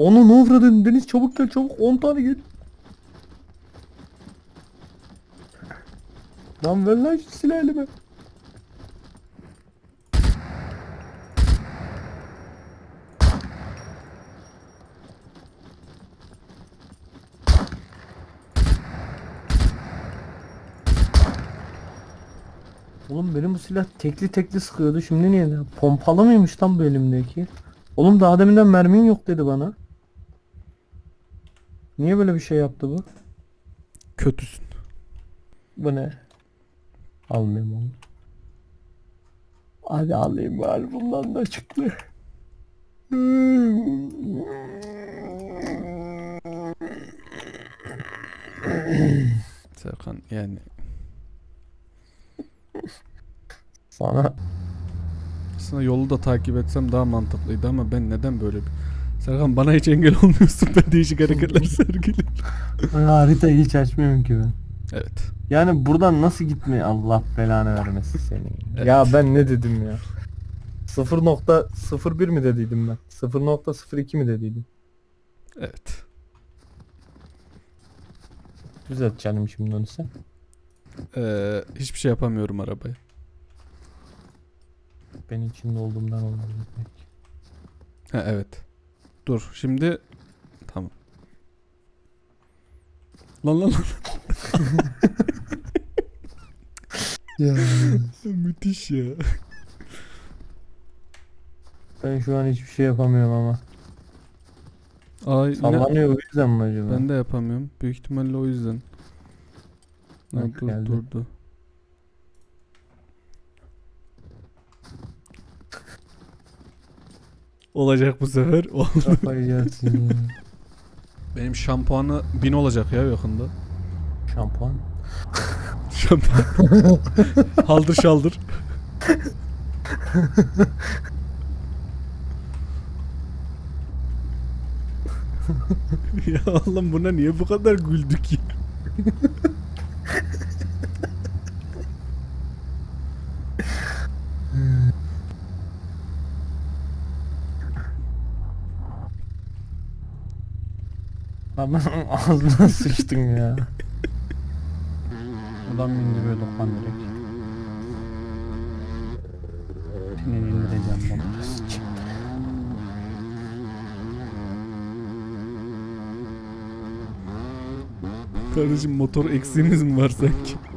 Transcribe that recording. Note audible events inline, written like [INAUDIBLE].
Onu ne uğradın Deniz çabuk gel çabuk 10 tane gel. Lan ver lan şu silahı elime. Oğlum benim bu silah tekli tekli sıkıyordu. Şimdi niye? Pompalı mıymış lan bu elimdeki? Oğlum daha deminden mermin yok dedi bana. Niye böyle bir şey yaptı bu? Kötüsün. Bu ne? Almayayım onu. Hadi alayım bari bundan da çıktı. Serkan yani Sana aslında yolu da takip etsem daha mantıklıydı ama ben neden böyle bir... Serkan bana hiç engel olmuyorsun ben değişik hareketler sergiliyorum. haritayı hiç açmıyorum ki ben. Evet. Yani buradan nasıl gitmeyi Allah belanı vermesin seni. Evet. Ya ben ne dedim ya? 0.01 mi dediydim ben? 0.02 mi dediydim? Evet. Düzelt canım şimdi onu sen. Ee, hiçbir şey yapamıyorum arabaya. Ben içinde olduğumdan belki. Ha evet. Dur şimdi tamam. Lan lan lan. [LAUGHS] Ya. Müthiş ya. Ben şu an hiçbir şey yapamıyorum ama. Ay Sallanıyor o yüzden mi acaba? ben de yapamıyorum. Büyük ihtimalle o yüzden. Ha, Bak dur geldi. durdu. Olacak bu sefer. [LAUGHS] Oldu. Kafayı yersin ya. Benim şampuanı bin olacak ya yakında. Şampuan. Şampuan. [LAUGHS] haldır şaldır. [LAUGHS] ya Allah'ım buna niye bu kadar güldük ya? Lan ben ağzına sıçtın ya. Adam indiriyor Lokman direkt. Seni indireceğim. Sıçayım. Kardeşim motor eksiğimiz mi var sanki?